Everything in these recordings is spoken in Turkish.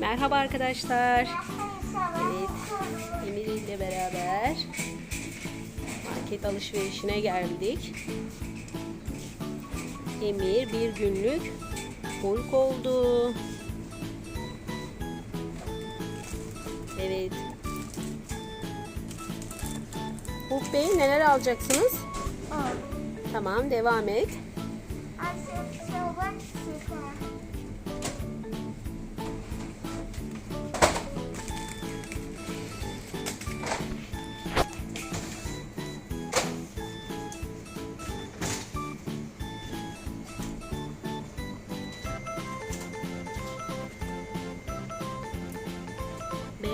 Merhaba arkadaşlar. Evet, Emir ile beraber market alışverişine geldik. Emir bir günlük Hulk oldu. Evet. Hulk Bey neler alacaksınız? Tamam devam et.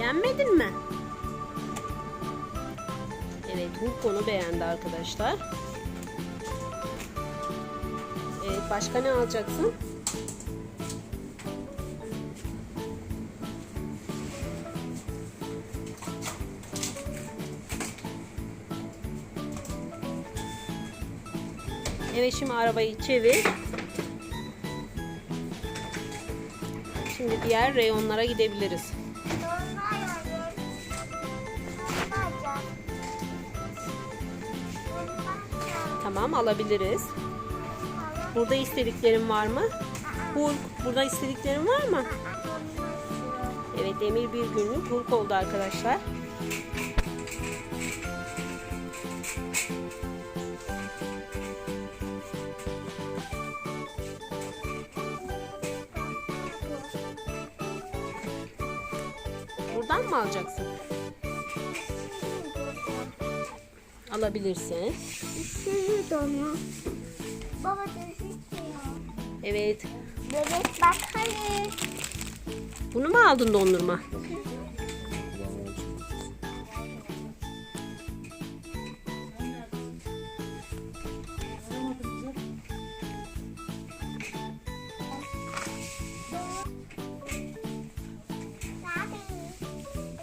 Beğenmedin mi? Evet Hulk onu beğendi arkadaşlar. Evet başka ne alacaksın? Evet şimdi arabayı çevir. Şimdi diğer reyonlara gidebiliriz. Tamam alabiliriz. Burada istediklerin var mı? Hulk. Burada istediklerin var mı? Evet Emir bir günlük Hulk oldu arkadaşlar. Buradan mı alacaksın? Alabilirsin. Baba dönüşüyor. Evet. Bebek bak hani. Bunu mu aldın dondurma?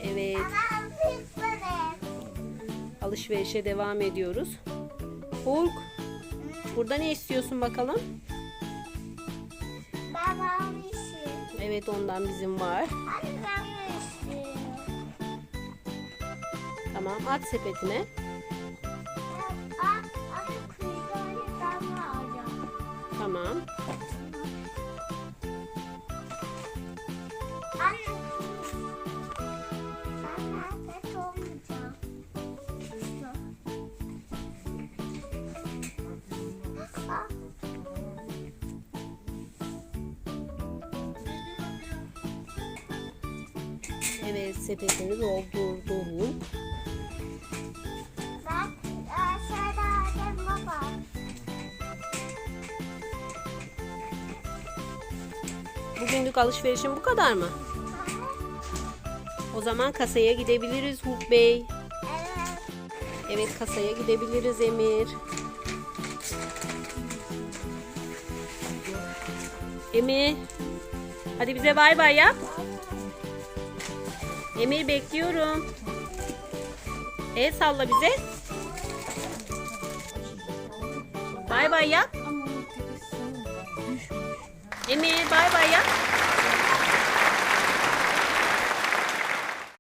Evet. Baba Alışverişe devam ediyoruz. Hulk. Burada ne istiyorsun bakalım? Baba işi. Evet ondan bizim var. Anne ben de istiyorum. Tamam at sepetine. Evet sepetini doldurdu Hulk. Bak aşağıda annem baba. Bugünlük alışverişin bu kadar mı? O zaman kasaya gidebiliriz Hulk Bey. Evet. Evet kasaya gidebiliriz Emir. Emir. Hadi bize bay bay yap. Emir bekliyorum. El salla bize. Bay bay yap. Emir bay bay yap.